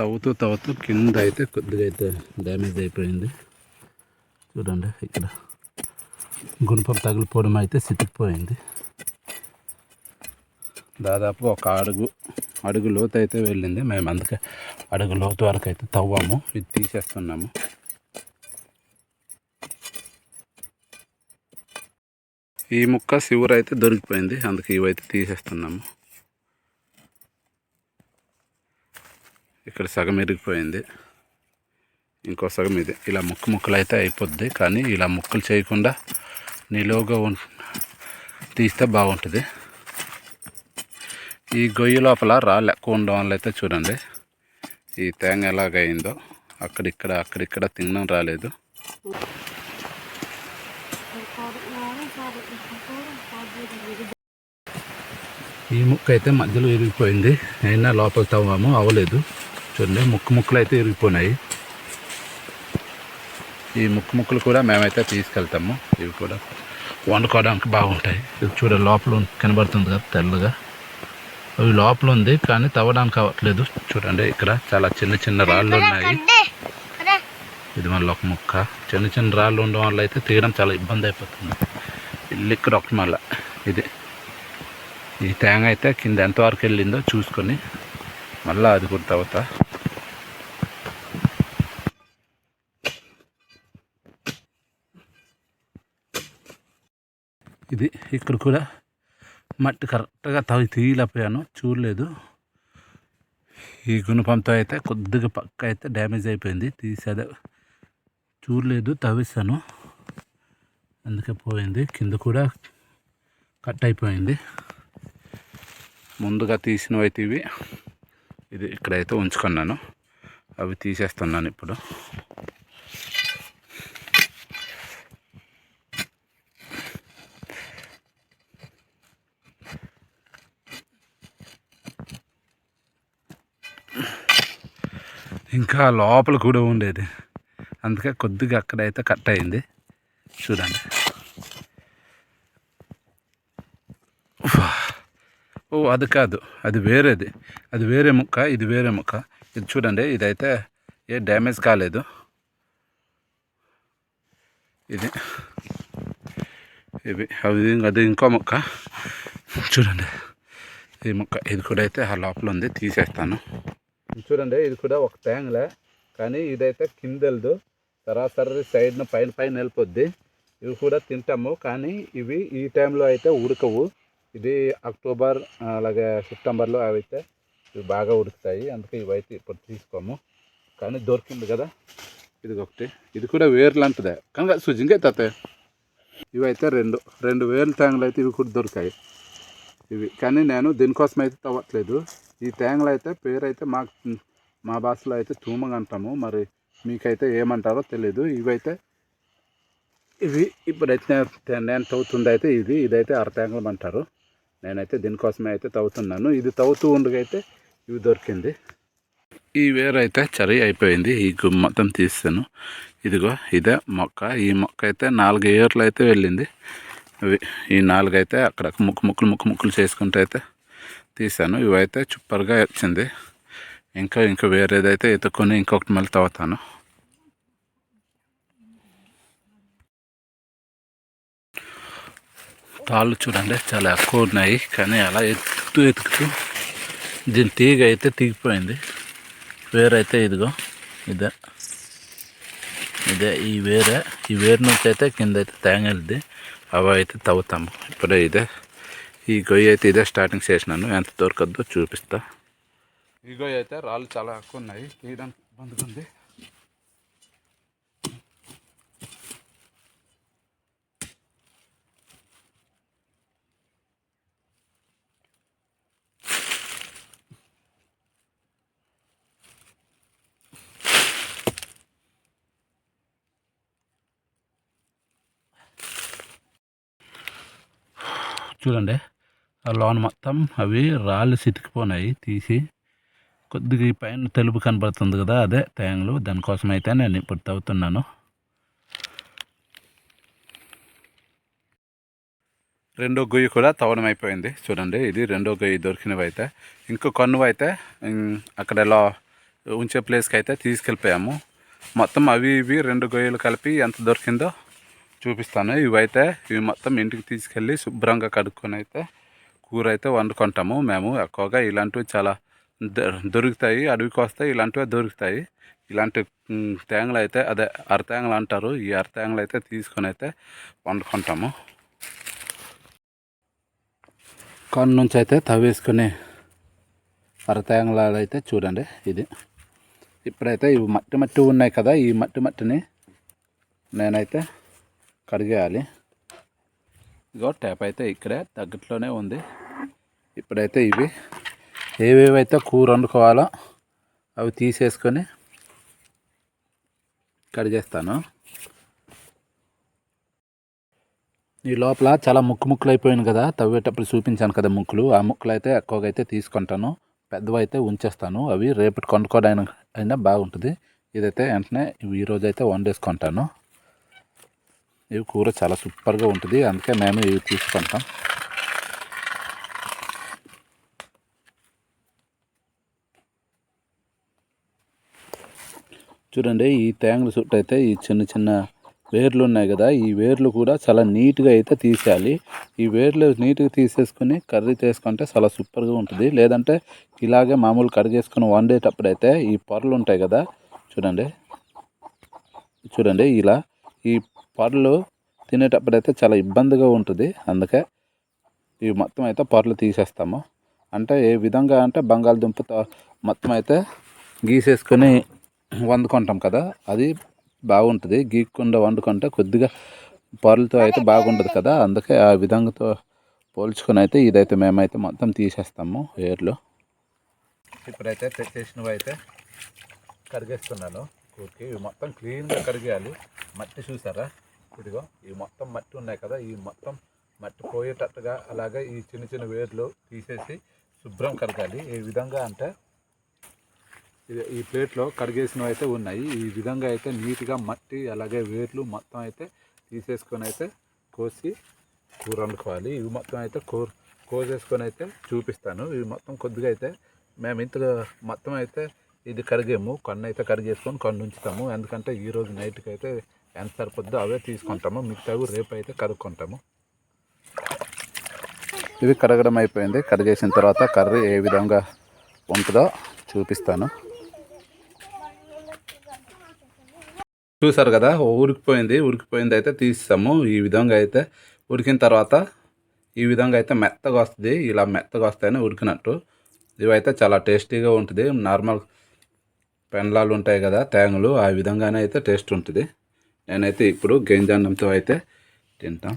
తవ్వుతూ తవ్వుతూ కింద అయితే కొద్దిగా అయితే డ్యామేజ్ అయిపోయింది. చూడండి ఇక్కడ గుణపం తగిలిపోవడం అయితే సితికిపోయింది. దాదాపు ఒక అడుగు అడుగు లోతు అయితే వెళ్ళింది. మేము అందుకే అడుగు లోతు వరకు అయితే తవ్వాము ఇది తీసేస్తున్నాము. ఈ ముక్క శివురు అయితే దొరికిపోయింది అందుకే ఇవైతే తీసేస్తున్నాము. ఇక్కడ సగం ఇరిగిపోయింది. ఇంకో సగం ఇది. ఇలా ముక్కు ముక్కలు అయితే అయిపోద్ది కానీ ఇలా ముక్కలు చేయకుండా నిలువుగా తీస్తే బాగుంటుంది. ఈ గొయ్యి లోపల రాళ్ళు ఎక్కువ ఉండడం వల్ల అయితే చూడండి. ఈ తేంగ ఎలాగైందో అక్కడిక్కడ అక్కడిక్కడ తినడం రాలేదు. ఈ ముక్క అయితే మధ్యలో ఇరిగిపోయింది. అయినా లోపల తవ్వాము అవ్వలేదు చూడండి ముక్కు ముక్కలు అయితే ఇరిగిపోయినాయి. ఈ ముక్కు ముక్కలు కూడా మేమైతే తీసుకెళ్తాము. ఇవి కూడా వండుకోవడానికి బాగుంటాయి. ఇది చూడ లోపల కనబడుతుంది కదా తెల్లగా. అవి లోపల ఉంది కానీ తవ్వడానికి అవ్వట్లేదు. చూడండి ఇక్కడ చాలా చిన్న చిన్న రాళ్ళు ఉన్నాయి. ఇది మళ్ళీ ఒక ముక్క. చిన్న చిన్న రాళ్ళు ఉండడం వల్ల అయితే తీయడం చాలా ఇబ్బంది అయిపోతుంది. ఇల్లు ఇక్కడ ఒకటి మళ్ళీ. ఇది. ఈ తేంగ అయితే కింద ఎంతవరకు వెళ్ళిందో చూసుకొని మళ్ళీ అది కూడా తవ్వుతా. ఇది ఇక్కడ కూడా మట్టి కరెక్ట్గా తగి తీయలేకపోయాను చూడలేదు. ఈ గుణపంతో అయితే కొద్దిగా పక్క అయితే డ్యామేజ్ అయిపోయింది తీసేదే చూడలేదు తవ్వేశాను. అందుకే పోయింది కింద కూడా కట్ అయిపోయింది. ముందుగా తీసినవి అయితే ఇవి. ఇది ఇక్కడైతే ఉంచుకున్నాను. అవి తీసేస్తున్నాను ఇప్పుడు. ఇంకా లోపల కూడా ఉండేది. అందుకే కొద్దిగా అక్కడైతే కట్ అయింది. చూడండి. ఓ అది కాదు. అది వేరేది. అది వేరే ముక్క ఇది వేరే ముక్క. ఇది చూడండి ఇదైతే ఏ డ్యామేజ్ కాలేదు. ఇది. ఇవి. అవి అది ఇంకో ముక్క. చూడండి. ఈ ముక్క ఇది కూడా అయితే ఆ లోపల ఉంది. తీసేస్తాను. చూడండి ఇది కూడా ఒక ట్యాంగ్లే. కానీ ఇదైతే కింద వెళ్దు సరాసరి సైడ్న పైన పైన వెళ్ళిపోద్ది ఇవి కూడా తింటాము కానీ ఇవి ఈ టైంలో అయితే ఉడకవు. ఇది అక్టోబర్ అలాగే సెప్టెంబర్లో అవి అయితే ఇవి బాగా ఉడుకుతాయి. అందుకే ఇవైతే ఇప్పుడు తీసుకోము. కానీ దొరికింది కదా. ఇది ఒకటి. ఇది కూడా వేర్లు కనుక సుజింగే తాతయ్య. ఇవైతే రెండు. రెండు వేర్లు ట్యాంగులు అయితే ఇవి కూడా దొరికాయి. ఇవి. కానీ నేను దీనికోసం అయితే తవ్వట్లేదు. ఈ తేంగలు అయితే పేరు అయితే మా మా భాషలో అయితే తూమంగా అంటాము. మరి మీకైతే ఏమంటారో తెలియదు ఇవైతే ఇవి ఇప్పుడైతే నేను- నేను తవ్వుతుంది అయితే ఇది ఇదైతే అర అంటారు. నేనైతే దీనికోసమే అయితే తవ్వుతున్నాను. ఇది తవ్వుతూ ఉండగైతే ఇవి దొరికింది. ఈ వేరైతే చరి అయిపోయింది. ఈ గుమ్మ మొత్తం తీస్తాను. ఇదిగో ఇదే మొక్క. ఈ మొక్క అయితే నాలుగు ఏర్లు అయితే వెళ్ళింది ఈ నాలుగు అయితే అక్కడ ముక్కు ముక్కులు ముక్కు ముక్కులు చేసుకుంటూ అయితే తీసాను ఇవైతే సూపర్గా వచ్చింది. ఇంకా ఇంకా వేరేదైతే ఎత్తుకొని ఇంకొకటి మళ్ళీ తవ్వుతాను తాళ్ళు చూడండి చాలా ఎక్కువ ఉన్నాయి. కానీ అలా ఎత్తుతూ ఎత్తుకుతూ దీని తీగ అయితే తీగిపోయింది. వేరైతే ఇదిగో ఇదే. ఇదే ఈ వేరే. ఈ వేరు నుంచి అయితే కింద అయితే తేంగలిది అవి అయితే తవ్వుతాము. ఇప్పుడే ఇదే. ఈ గొయ్యి అయితే ఇదే స్టార్టింగ్ చేసినాను ఎంత దొరకద్దో చూపిస్తా. ఈ గొయ్యి అయితే రాళ్ళు చాలా ఎక్కువ ఉన్నాయి. తీయడానికి ఇబ్బందిగా ఉంది చూడండి. ఆ లోన్ మొత్తం అవి రాళ్ళు సితికిపోయినాయి తీసి కొద్దిగా ఈ పైన తెలుపు కనబడుతుంది కదా అదే తేంగులు. దానికోసం అయితే నేను ఇప్పుడు తవ్వుతున్నాను. రెండో గొయ్యి కూడా తవ్వడం అయిపోయింది చూడండి ఇది రెండో గొయ్యి దొరికినవి అయితే ఇంకో కన్ను అయితే అక్కడ ఎలా ఉంచే ప్లేస్కి అయితే తీసుకెళ్ళిపోయాము. మొత్తం అవి ఇవి రెండు గొయ్యలు కలిపి ఎంత దొరికిందో చూపిస్తాను. ఇవైతే ఇవి మొత్తం ఇంటికి తీసుకెళ్ళి శుభ్రంగా కడుక్కొని అయితే కూర అయితే వండుకుంటాము మేము. ఎక్కువగా ఇలాంటివి చాలా దొ- దొరుకుతాయి. అడవికి వస్తాయి ఇలాంటివి దొరుకుతాయి. ఇలాంటి తేంగలు అయితే అదే అరతేంగలు అంటారు. ఈ అరతేంగలు అయితే తీసుకొని అయితే వండుకుంటాము. కన్ను నుంచి అయితే తవ్వేసుకుని అరతేంగలాలు అయితే చూడండి ఇది. ఇప్పుడైతే ఇవి మట్టి మట్టి ఉన్నాయి కదా. ఈ మట్టి మట్టిని నేనైతే కడిగేయాలి. ఇగో ట్యాప్ అయితే ఇక్కడే దగ్గరలోనే ఉంది. ఇప్పుడైతే ఇవి ఏవేవైతే కూర వండుకోవాలో అవి తీసేసుకొని కడిగేస్తాను. ఈ లోపల చాలా ముక్కు ముక్కలు అయిపోయింది కదా తవ్వేటప్పుడు చూపించాను కదా ముక్కులు. ఆ ముక్కలు అయితే ఎక్కువగా అయితే తీసుకుంటాను. పెద్దవి అయితే ఉంచేస్తాను. అవి రేపటి కొనుక్కోవడానికి అయినా బాగుంటుంది. ఇదైతే వెంటనే ఈరోజు అయితే వండేసుకుంటాను. ఇవి కూర చాలా సూపర్గా ఉంటుంది. అందుకే మేము ఇవి తీసుకుంటాం. చూడండి ఈ తేంగల చుట్టూ అయితే ఈ చిన్న చిన్న వేర్లు ఉన్నాయి కదా ఈ వేర్లు కూడా చాలా నీట్గా అయితే తీసేయాలి. ఈ వేర్లు నీట్గా తీసేసుకుని కర్రీ చేసుకుంటే చాలా సూపర్గా ఉంటుంది. లేదంటే ఇలాగే మామూలు కర్రీ వండేటప్పుడు అయితే ఈ పొరలు ఉంటాయి కదా చూడండి. చూడండి ఇలా ఈ పొరలు తినేటప్పుడైతే చాలా ఇబ్బందిగా ఉంటుంది. అందుకే ఇవి మొత్తం అయితే పొరలు తీసేస్తాము. అంటే ఏ విధంగా అంటే బంగాళదుంపతో మొత్తం అయితే గీసేసుకొని వండుకుంటాం కదా అది బాగుంటుంది. గీక్కుండా వండుకుంటే కొద్దిగా పొరలతో అయితే బాగుంటుంది కదా అందుకే ఆ విధంగాతో పోల్చుకొని అయితే ఇదైతే మేమైతే మొత్తం తీసేస్తాము ఏర్లు. ఇప్పుడైతే తెచ్చేసినవి అయితే కరిగేస్తున్నాను కూరకి ఇవి మొత్తం క్లీన్గా కరిగేయాలి మట్టి చూసారా? ఇదిగో ఈ మొత్తం మట్టి ఉన్నాయి కదా ఈ మొత్తం మట్టి పోయేటట్టుగా అలాగే ఈ చిన్న చిన్న వేర్లు తీసేసి శుభ్రం కడగాలి. ఏ విధంగా అంటే ఈ ప్లేట్లో కడిగేసినవి అయితే ఉన్నాయి. ఈ విధంగా అయితే నీట్గా మట్టి అలాగే వేర్లు మొత్తం అయితే తీసేసుకొని అయితే కోసి కూర వండుకోవాలి. ఇవి మొత్తం అయితే కూర కోసేసుకొని అయితే చూపిస్తాను. ఇవి మొత్తం కొద్దిగా అయితే మేము ఇంతగా మొత్తం అయితే ఇది కడిగేము. కొన్ని అయితే కడిగేసుకొని కొన్ని ఉంచుతాము. ఎందుకంటే ఈ రోజు నైట్కి అయితే ఎంత సరిపోద్దో అవే తీసుకుంటాము. మిగతావి రేపు అయితే కడుక్కుంటాము. ఇవి కడగడం అయిపోయింది. కడిగేసిన తర్వాత కర్రీ ఏ విధంగా ఉంటుందో చూపిస్తాను. చూసారు కదా ఉడికిపోయింది. ఉడికిపోయింది అయితే తీస్తాము. ఈ విధంగా అయితే ఉడికిన తర్వాత ఈ విధంగా అయితే మెత్తగా వస్తుంది. ఇలా మెత్తగా వస్తాయని ఉడికినట్టు. ఇవైతే చాలా టేస్టీగా ఉంటుంది. నార్మల్ పెండ్లాలు ఉంటాయి కదా తేంగలు ఆ విధంగానే అయితే టేస్ట్ ఉంటుంది. నేనైతే ఇప్పుడు గంజాన్నంతో అయితే తింటాం.